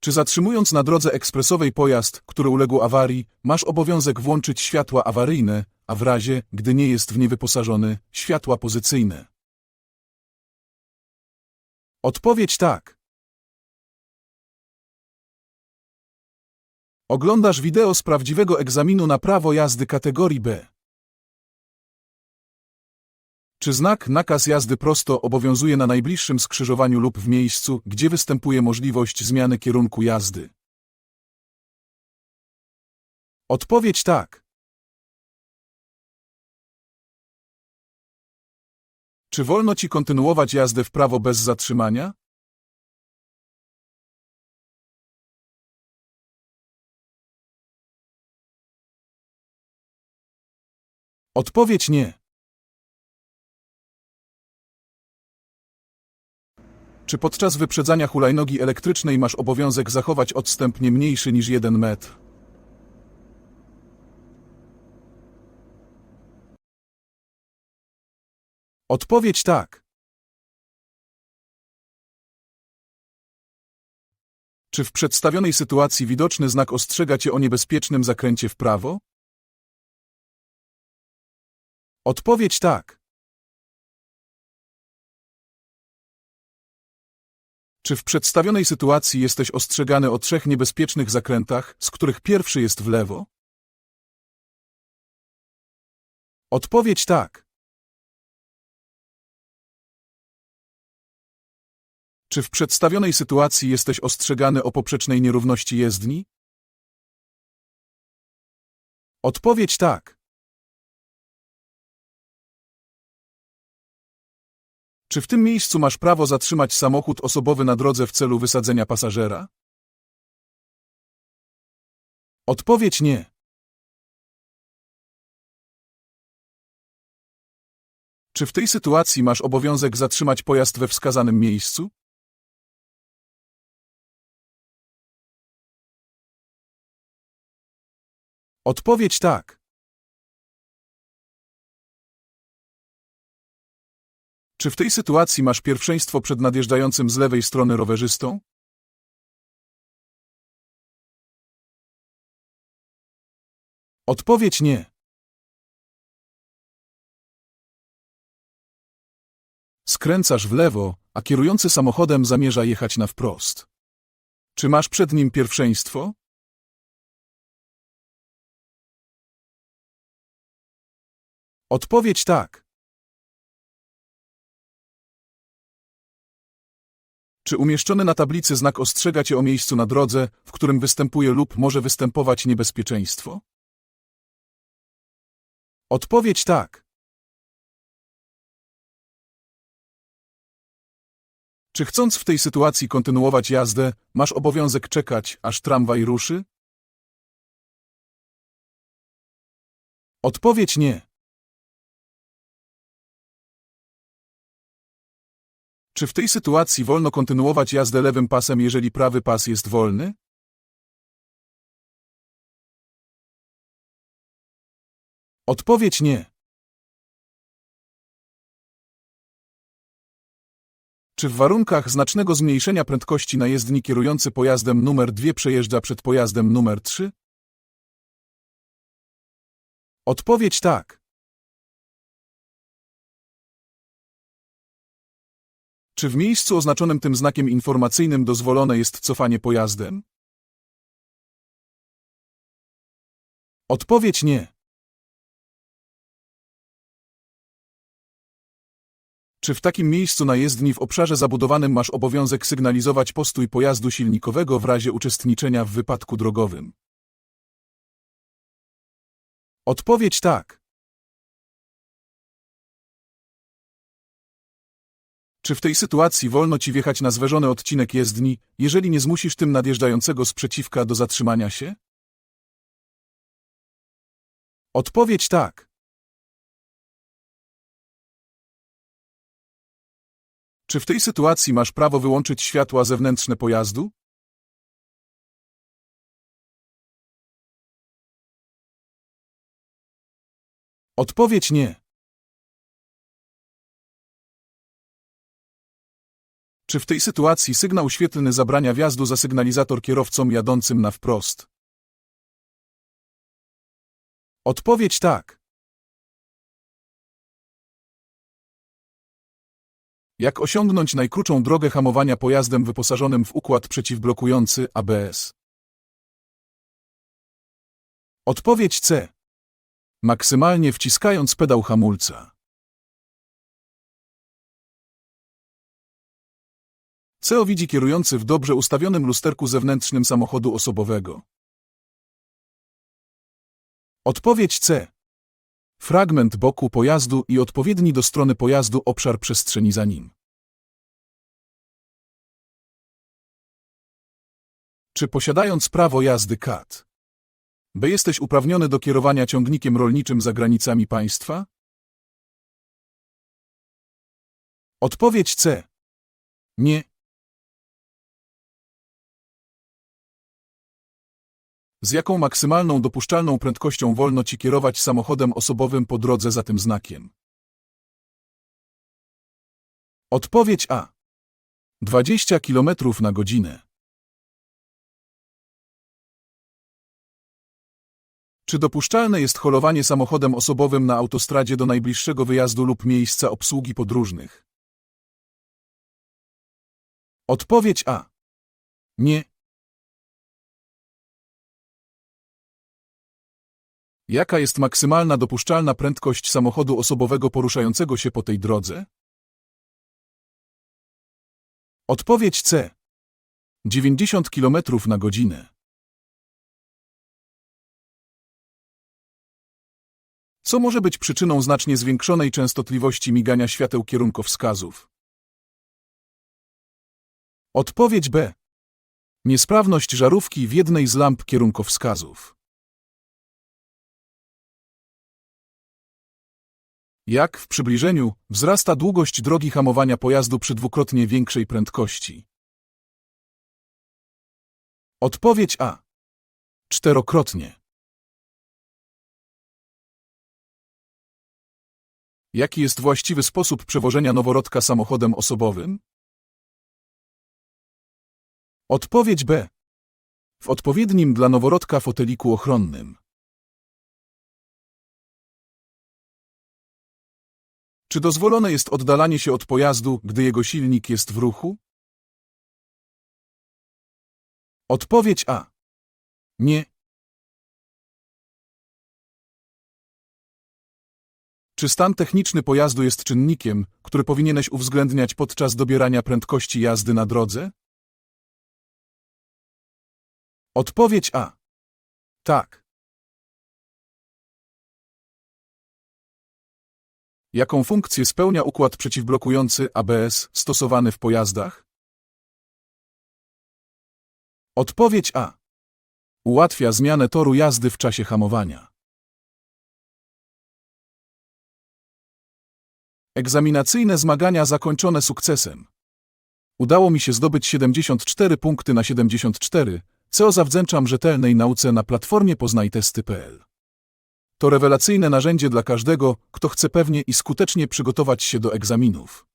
Czy zatrzymując na drodze ekspresowej pojazd, który uległ awarii, masz obowiązek włączyć światła awaryjne, a w razie, gdy nie jest w nie wyposażony, światła pozycyjne? Odpowiedź tak. Oglądasz wideo z prawdziwego egzaminu na prawo jazdy kategorii B. Czy znak nakaz jazdy prosto obowiązuje na najbliższym skrzyżowaniu lub w miejscu, gdzie występuje możliwość zmiany kierunku jazdy? Odpowiedź tak. Czy wolno ci kontynuować jazdę w prawo bez zatrzymania? Odpowiedź nie. Czy podczas wyprzedzania hulajnogi elektrycznej masz obowiązek zachować odstęp nie mniejszy niż 1 metr? Odpowiedź tak. Czy w przedstawionej sytuacji widoczny znak ostrzega cię o niebezpiecznym zakręcie w prawo? Odpowiedź tak. Czy w przedstawionej sytuacji jesteś ostrzegany o trzech niebezpiecznych zakrętach, z których pierwszy jest w lewo? Odpowiedź tak. Czy w przedstawionej sytuacji jesteś ostrzegany o poprzecznej nierówności jezdni? Odpowiedź tak. Czy w tym miejscu masz prawo zatrzymać samochód osobowy na drodze w celu wysadzenia pasażera? Odpowiedź nie. Czy w tej sytuacji masz obowiązek zatrzymać pojazd we wskazanym miejscu? Odpowiedź tak. Czy w tej sytuacji masz pierwszeństwo przed nadjeżdżającym z lewej strony rowerzystą? Odpowiedź nie. Skręcasz w lewo, a kierujący samochodem zamierza jechać na wprost. Czy masz przed nim pierwszeństwo? Odpowiedź tak. Czy umieszczony na tablicy znak ostrzega cię o miejscu na drodze, w którym występuje lub może występować niebezpieczeństwo? Odpowiedź tak. Czy chcąc w tej sytuacji kontynuować jazdę, masz obowiązek czekać, aż tramwaj ruszy? Odpowiedź nie. Czy w tej sytuacji wolno kontynuować jazdę lewym pasem, jeżeli prawy pas jest wolny? Odpowiedź nie. Czy w warunkach znacznego zmniejszenia prędkości na jezdni kierujący pojazdem numer 2 przejeżdża przed pojazdem numer 3? Odpowiedź tak. Czy w miejscu oznaczonym tym znakiem informacyjnym dozwolone jest cofanie pojazdem? Odpowiedź nie. Czy w takim miejscu na jezdni w obszarze zabudowanym masz obowiązek sygnalizować postój pojazdu silnikowego w razie uczestniczenia w wypadku drogowym? Odpowiedź tak. Czy w tej sytuacji wolno ci wjechać na zwężony odcinek jezdni, jeżeli nie zmusisz tym nadjeżdżającego sprzeciwka do zatrzymania się? Odpowiedź tak. Czy w tej sytuacji masz prawo wyłączyć światła zewnętrzne pojazdu? Odpowiedź nie. Czy w tej sytuacji sygnał świetlny zabrania wjazdu za sygnalizator kierowcom jadącym na wprost? Odpowiedź tak. Jak osiągnąć najkrótszą drogę hamowania pojazdem wyposażonym w układ przeciwblokujący ABS? Odpowiedź C. Maksymalnie wciskając pedał hamulca. CO widzi kierujący w dobrze ustawionym lusterku zewnętrznym samochodu osobowego. Odpowiedź C. Fragment boku pojazdu i odpowiedni do strony pojazdu obszar przestrzeni za nim. Czy posiadając prawo jazdy KAT, B jesteś uprawniony do kierowania ciągnikiem rolniczym za granicami państwa? Odpowiedź C. Nie. Z jaką maksymalną dopuszczalną prędkością wolno ci kierować samochodem osobowym po drodze za tym znakiem? Odpowiedź A. 20 km na godzinę. Czy dopuszczalne jest holowanie samochodem osobowym na autostradzie do najbliższego wyjazdu lub miejsca obsługi podróżnych? Odpowiedź A. Nie. Jaka jest maksymalna dopuszczalna prędkość samochodu osobowego poruszającego się po tej drodze? Odpowiedź C. 90 km na godzinę. Co może być przyczyną znacznie zwiększonej częstotliwości migania świateł kierunkowskazów? Odpowiedź B. Niesprawność żarówki w jednej z lamp kierunkowskazów. Jak w przybliżeniu wzrasta długość drogi hamowania pojazdu przy dwukrotnie większej prędkości? Odpowiedź A. Czterokrotnie. Jaki jest właściwy sposób przewożenia noworodka samochodem osobowym? Odpowiedź B. W odpowiednim dla noworodka foteliku ochronnym. Czy dozwolone jest oddalanie się od pojazdu, gdy jego silnik jest w ruchu? Odpowiedź A. Nie. Czy stan techniczny pojazdu jest czynnikiem, który powinieneś uwzględniać podczas dobierania prędkości jazdy na drodze? Odpowiedź A. Tak. Jaką funkcję spełnia układ przeciwblokujący ABS stosowany w pojazdach? Odpowiedź A. Ułatwia zmianę toru jazdy w czasie hamowania. Egzaminacyjne zmagania zakończone sukcesem. Udało mi się zdobyć 74 punkty na 74, co zawdzięczam rzetelnej nauce na platformie poznajtesty.pl. To rewelacyjne narzędzie dla każdego, kto chce pewnie i skutecznie przygotować się do egzaminów.